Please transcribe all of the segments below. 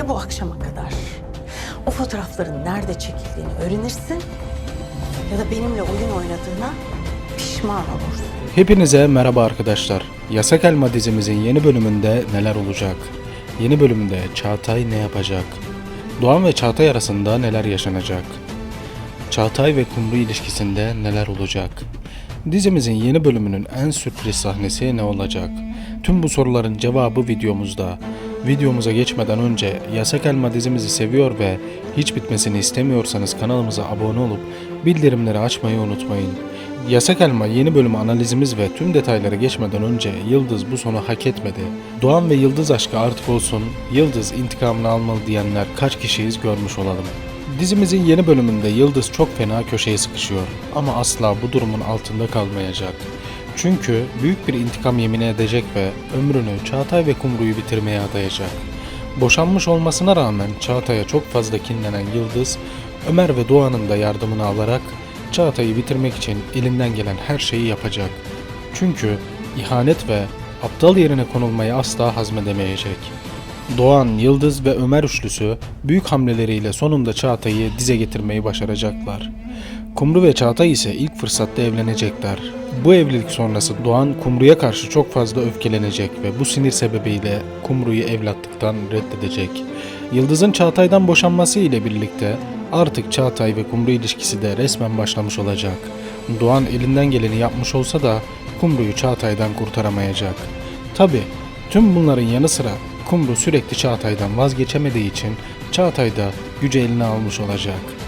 Ya bu akşama kadar o fotoğrafların nerede çekildiğini öğrenirsin ya da benimle oyun oynadığına pişman olursun. Hepinize merhaba arkadaşlar. Yasak Elma dizimizin yeni bölümünde neler olacak? Yeni bölümde Çağatay ne yapacak? Doğan ve Çağatay arasında neler yaşanacak? Çağatay ve Kumru ilişkisinde neler olacak? Dizimizin yeni bölümünün en sürpriz sahnesi ne olacak? Tüm bu soruların cevabı videomuzda. Videomuza geçmeden önce Yasak Elma dizimizi seviyor ve hiç bitmesini istemiyorsanız kanalımıza abone olup bildirimleri açmayı unutmayın. Yasak Elma yeni bölüm analizimiz ve tüm detaylara geçmeden önce Yıldız bu sonu hak etmedi. Doğan ve Yıldız aşkı artık olsun, Yıldız intikamını almalı diyenler kaç kişiyiz görmüş olalım. Dizimizin yeni bölümünde Yıldız çok fena köşeye sıkışıyor ama asla bu durumun altında kalmayacak. Çünkü büyük bir intikam yemini edecek ve ömrünü Çağatay ve Kumru'yu bitirmeye adayacak. Boşanmış olmasına rağmen Çağatay'a çok fazla kinlenen Yıldız, Ömer ve Doğan'ın da yardımını alarak Çağatay'ı bitirmek için elinden gelen her şeyi yapacak. Çünkü ihanet ve aptal yerine konulmayı asla hazmedemeyecek. Doğan, Yıldız ve Ömer üçlüsü büyük hamleleriyle sonunda Çağatay'ı dize getirmeyi başaracaklar. Kumru ve Çağatay ise ilk fırsatta evlenecekler. Bu evlilik sonrası Doğan Kumru'ya karşı çok fazla öfkelenecek ve bu sinir sebebiyle Kumru'yu evlatlıktan reddedecek. Yıldız'ın Çağatay'dan boşanması ile birlikte artık Çağatay ve Kumru ilişkisi de resmen başlamış olacak. Doğan elinden geleni yapmış olsa da Kumru'yu Çağatay'dan kurtaramayacak. Tabi tüm bunların yanı sıra Kumru sürekli Çağatay'dan vazgeçemediği için Çağatay da gücü eline almış olacak.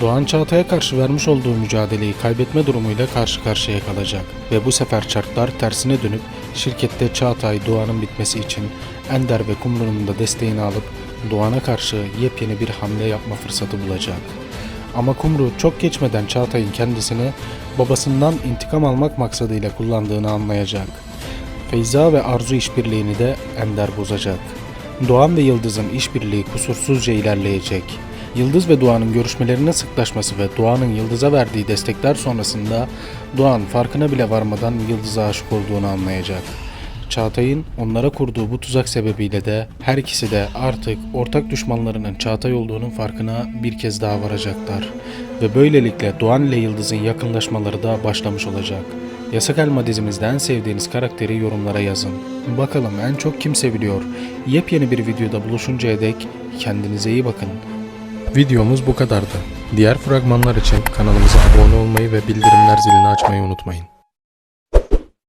Doğan Çağatay'a karşı vermiş olduğu mücadeleyi kaybetme durumuyla karşı karşıya kalacak ve bu sefer çarklar tersine dönüp şirkette Çağatay Doğan'ın bitmesi için Ender ve Kumru'nun da desteğini alıp Doğan'a karşı yepyeni bir hamle yapma fırsatı bulacak. Ama Kumru çok geçmeden Çağatay'ın kendisini babasından intikam almak maksadıyla kullandığını anlayacak. Feyza ve Arzu işbirliğini de Ender bozacak. Doğan ve Yıldız'ın işbirliği kusursuzca ilerleyecek. Yıldız ve Doğan'ın görüşmelerinin sıklaşması ve Doğan'ın Yıldız'a verdiği destekler sonrasında Doğan farkına bile varmadan Yıldız'a aşık olduğunu anlayacak. Çağatay'ın onlara kurduğu bu tuzak sebebiyle de her ikisi de artık ortak düşmanlarının Çağatay olduğunun farkına bir kez daha varacaklar. Ve böylelikle Doğan ile Yıldız'ın yakınlaşmaları da başlamış olacak. Yasak Elma dizimizde sevdiğiniz karakteri yorumlara yazın. Bakalım en çok kim seviliyor? Yepyeni bir videoda buluşuncaya dek kendinize iyi bakın. Videomuz bu kadardı. Diğer fragmanlar için kanalımıza abone olmayı ve bildirimler zilini açmayı unutmayın.